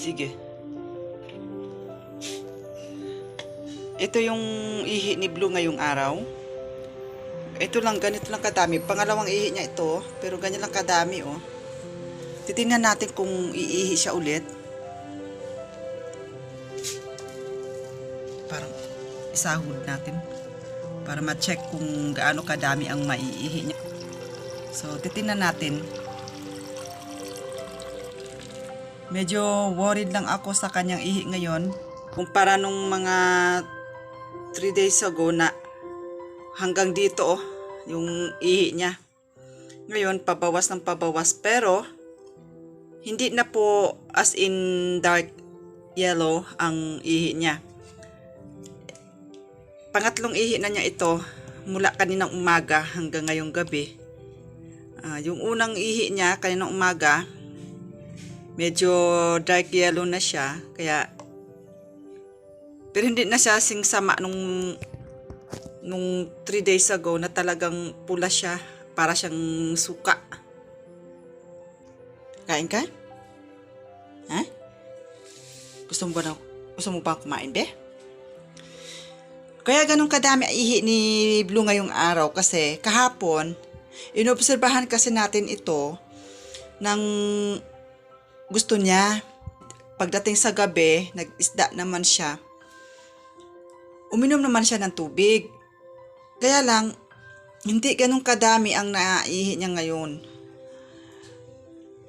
Sige. Ito yung ihi ni Blue ngayong araw. Ito lang, ganito lang kadami. Pangalawang ihi niya ito, pero ganyan lang kadami, oh. Titingnan natin kung iihi siya ulit. Parang isahod natin para ma-check kung gaano kadami ang maiihi niya. So, titingnan natin. Medyo worried lang ako sa kanyang ihi ngayon. Kumpara nung mga 3 days ago na hanggang dito oh, yung ihi niya. Ngayon, pabawas ng pabawas. Pero, hindi na po as in dark yellow ang ihi niya. Pangatlong ihi na niya ito mula kaninang umaga hanggang ngayong gabi. Ah, yung unang ihi niya kaninang umaga, medyo dark yellow na siya. Kaya, pero hindi na siya sing sama nung nung 3 days ago na talagang pula siya para siyang suka. Kain ka? Ha? Gusto mo ba na, gusto mo ba kumain, be? Kaya ganun kadami ihi ni Blue ngayong araw kasi kahapon, inobserbahan kasi natin ito ng gusto niya. Pagdating sa gabi, nag-isda naman siya. Uminom naman siya ng tubig. Kaya lang, hindi ganun kadami ang naihi niya ngayon.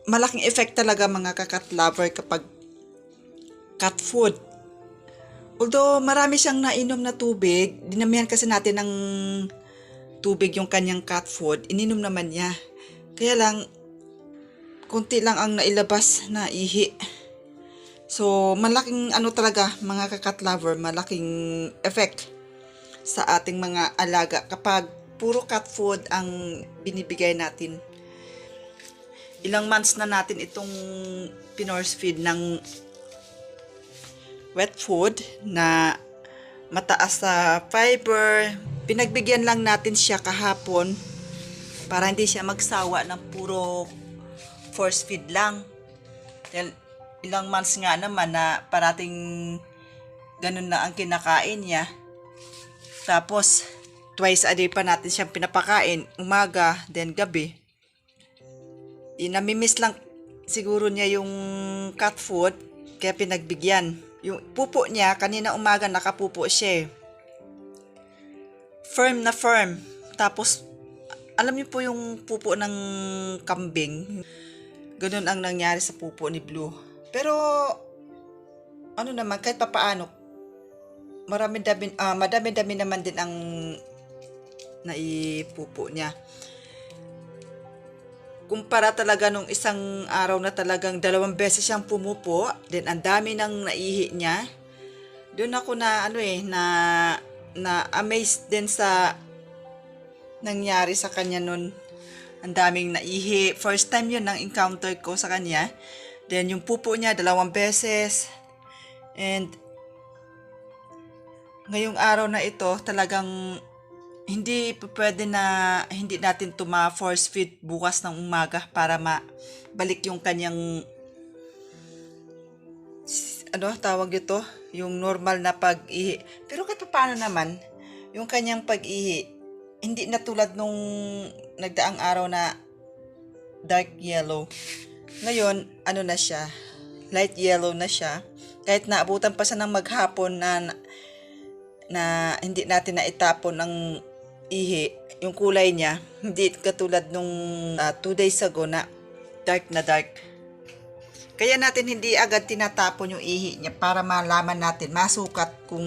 Malaking effect talaga mga kakat lover kapag cat food. Although marami siyang nainom na tubig, dinamihan kasi natin ng tubig yung kanyang cat food, ininom naman niya. Kaya lang, konti lang ang nailabas na ihi. So, malaking ano talaga, mga kakat lover, malaking effect sa ating mga alaga kapag puro cat food ang binibigay natin. Ilang months na natin itong pinorse feed ng wet food na mataas sa fiber. Pinagbigyan lang natin siya kahapon para hindi siya magsawa ng puro force feed lang. Dahil ilang months nga naman na parating ganun na ang kinakain niya. Tapos, twice a day pa natin siyang pinapakain. Umaga, then gabi. Inamimiss lang siguro niya yung cat food, kaya pinagbigyan. Yung pupo niya, kanina umaga nakapupo siya eh. Firm na firm. Tapos, alam niyo po yung pupo ng kambing. Ganun ang nangyari sa pupo ni Blue. Pero, ano naman, kahit papaano, marami dami, ah, madami-dami naman din ang naipupo niya. Kumpara talaga nung isang araw na talagang dalawang beses siyang pumupo, then ang dami nang naihi niya. Doon ako na ano eh, na na amazed din sa nangyari sa kanya nun. Ang daming naihi. First time yun ang encounter ko sa kanya. Then yung pupo niya dalawang beses. And ngayong araw na ito talagang hindi pwede na hindi natin to ma-force feed bukas ng umaga para mabalik yung kanyang ano tawag ito yung normal na pag-ihi pero kahit paano naman yung kanyang pag-ihi hindi na tulad nung nagdaang araw na dark yellow. Ngayon ano na siya? Light yellow na siya. Kahit naabutan pa siya ng maghapon na na hindi natin na itapon ng ihi, yung kulay niya, hindi katulad nung uh, two days ago na dark na dark. Kaya natin hindi agad tinatapon yung ihi niya para malaman natin, masukat kung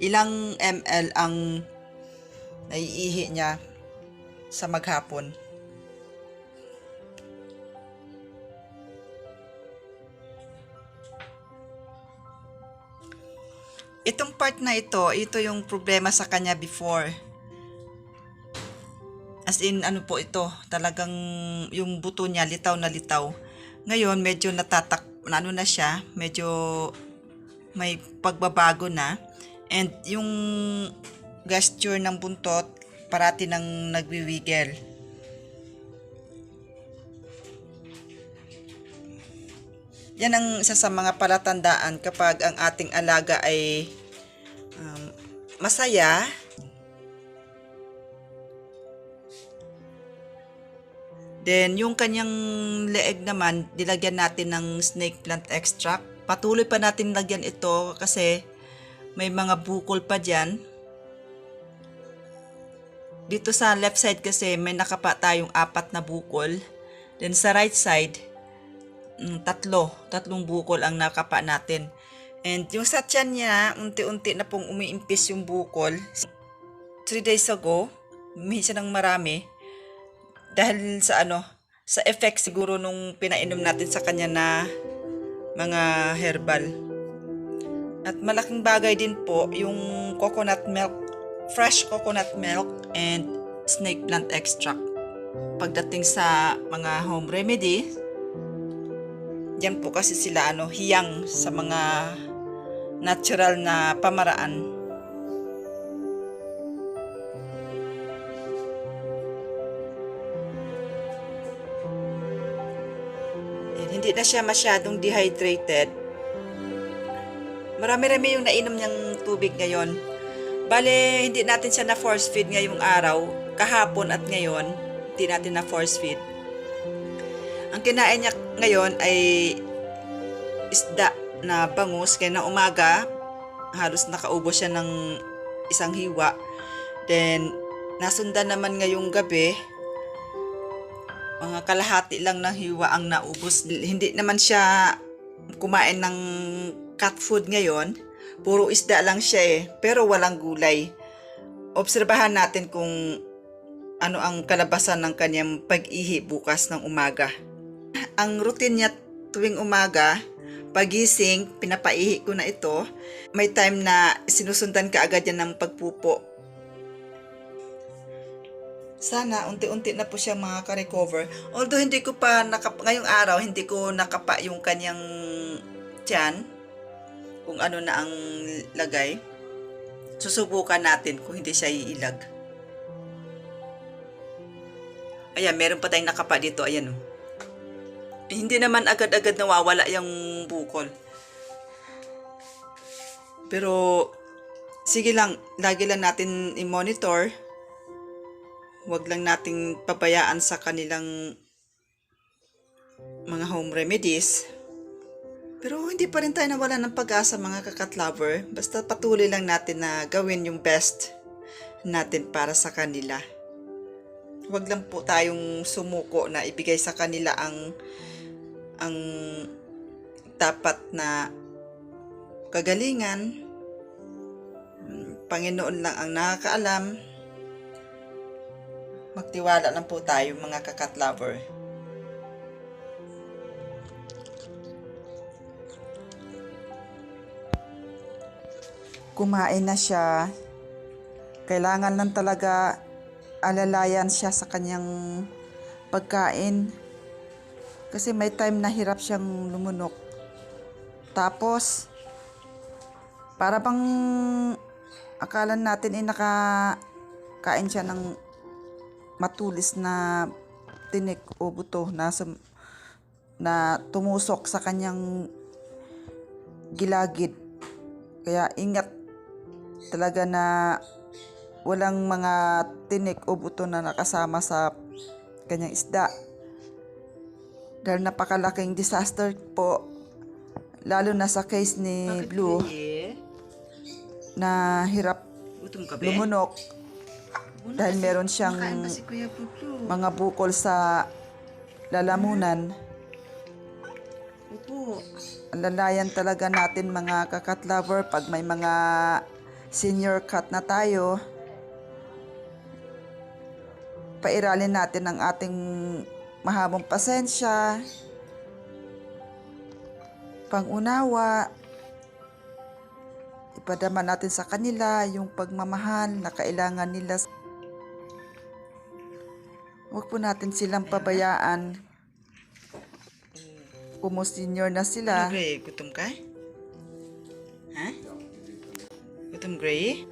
ilang ml ang naiihi niya sa maghapon. Itong part na ito, ito yung problema sa kanya before. As in, ano po ito, talagang yung buto niya, litaw na litaw. Ngayon, medyo natatak, ano na siya, medyo may pagbabago na. And yung gesture ng buntot, parati nang nagwiwigel. Yan ang isa sa mga palatandaan kapag ang ating alaga ay um, masaya. Then, yung kanyang leeg naman, dilagyan natin ng snake plant extract. Patuloy pa natin lagyan ito kasi may mga bukol pa dyan. Dito sa left side kasi may nakapa tayong apat na bukol. Then sa right side, mm, tatlo. Tatlong bukol ang nakapa natin. And yung sa tiyan niya, unti-unti na pong umiimpis yung bukol. Three days ago, siya ng marami. Dahil sa ano, sa effect siguro nung pinainom natin sa kanya na mga herbal. At malaking bagay din po yung coconut milk, fresh coconut milk and snake plant extract. Pagdating sa mga home remedy, yan po kasi sila ano, hiyang sa mga natural na pamaraan. Hindi na siya masyadong dehydrated. Marami-rami yung nainom niyang tubig ngayon. Bale, hindi natin siya na force feed ngayong araw, kahapon at ngayon, hindi natin na force feed. Ang kinain niya ngayon ay isda na bangus, kaya na umaga, halos nakaubos siya ng isang hiwa. Then, nasundan naman ngayong gabi, mga kalahati lang ng hiwa ang naubos. Hindi naman siya kumain ng cat food ngayon. Puro isda lang siya eh, pero walang gulay. Obserbahan natin kung ano ang kalabasan ng kanyang pag-ihi bukas ng umaga. Ang routine niya tuwing umaga, pagising, pinapaihi ko na ito. May time na sinusundan ka agad yan ng pagpupo sana unti-unti na po siya makaka-recover. Although hindi ko pa nakap ngayong araw hindi ko nakapa yung kanyang tiyan kung ano na ang lagay. Susubukan natin kung hindi siya iilag. Ayan, meron pa tayong nakapa dito. Ayan oh. Eh, hindi naman agad-agad nawawala yung bukol. Pero sige lang, lagi lang natin i-monitor wag lang nating pabayaan sa kanilang mga home remedies. Pero hindi pa rin tayo nawala ng pag-asa mga kakat lover. Basta patuloy lang natin na gawin yung best natin para sa kanila. Huwag lang po tayong sumuko na ibigay sa kanila ang ang dapat na kagalingan. Panginoon lang ang nakakaalam magtiwala lang po tayo mga kakat lover. Kumain na siya. Kailangan lang talaga alalayan siya sa kanyang pagkain. Kasi may time na hirap siyang lumunok. Tapos, para bang akala natin ay nakakain siya ng matulis na tinik o buto na, sum- na tumusok sa kanyang gilagid. Kaya ingat talaga na walang mga tinik o buto na nakasama sa kanyang isda. Dahil napakalaking disaster po, lalo na sa case ni Blue na hirap Gutom ka ba? lumunok dahil meron siyang si mga bukol sa lalamunan. Opo. Lalayan talaga natin mga kakat lover pag may mga senior cut na tayo. Pairalin natin ang ating mahabang pasensya, pangunawa, ipadama natin sa kanila yung pagmamahal na kailangan nila Huwag po natin silang pabayaan. Kumo senior na sila. Ano, Gray? Gutom ka? Ha? Gutom, Gray?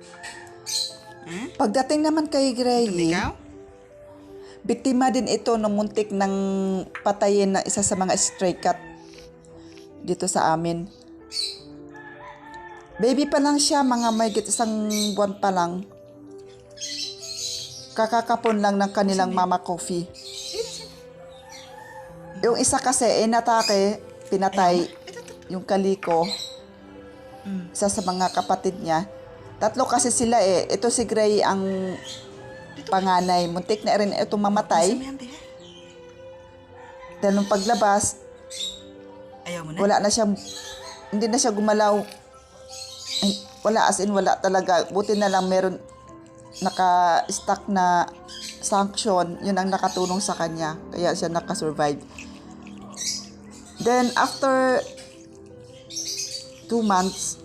Ha? Pagdating naman kay Gray, Ikaw? biktima din ito ng muntik ng patayin na isa sa mga stray cat dito sa amin. Baby pa lang siya, mga may isang buwan pa lang. Kakakapon lang ng kanilang mama coffee. Yung isa kasi, inatake, pinatay, yung kaliko, isa sa mga kapatid niya. Tatlo kasi sila eh. Ito si Gray ang panganay. Muntik na rin ito mamatay. Dahil nung paglabas, Ayaw mo na? wala na siyang, hindi na siya gumalaw. Wala as in wala talaga. Buti na lang meron naka-stack na sanction. Yun ang nakatulong sa kanya. Kaya siya nakasurvive. Then after two months,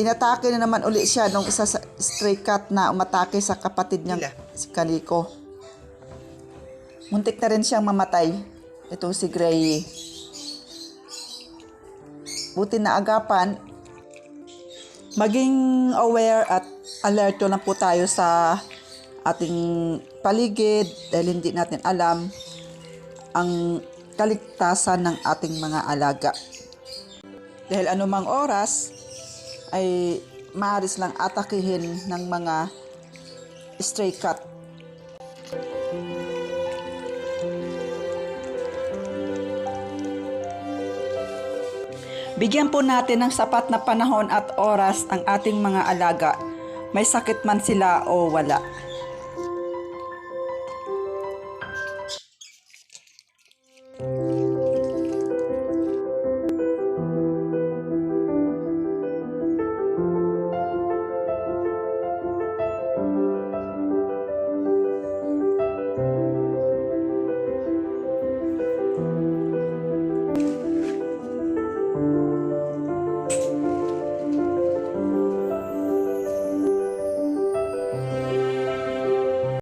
inatake na naman uli siya nung isa sa stray cat na umatake sa kapatid niyang si Kaliko. Muntik na rin siyang mamatay. Ito si Gray. Buti na agapan. Maging aware at alerto lang po tayo sa ating paligid dahil hindi natin alam ang kaligtasan ng ating mga alaga. Dahil anumang oras ay maaris lang atakihin ng mga stray cat Bigyan po natin ng sapat na panahon at oras ang ating mga alaga. May sakit man sila o wala.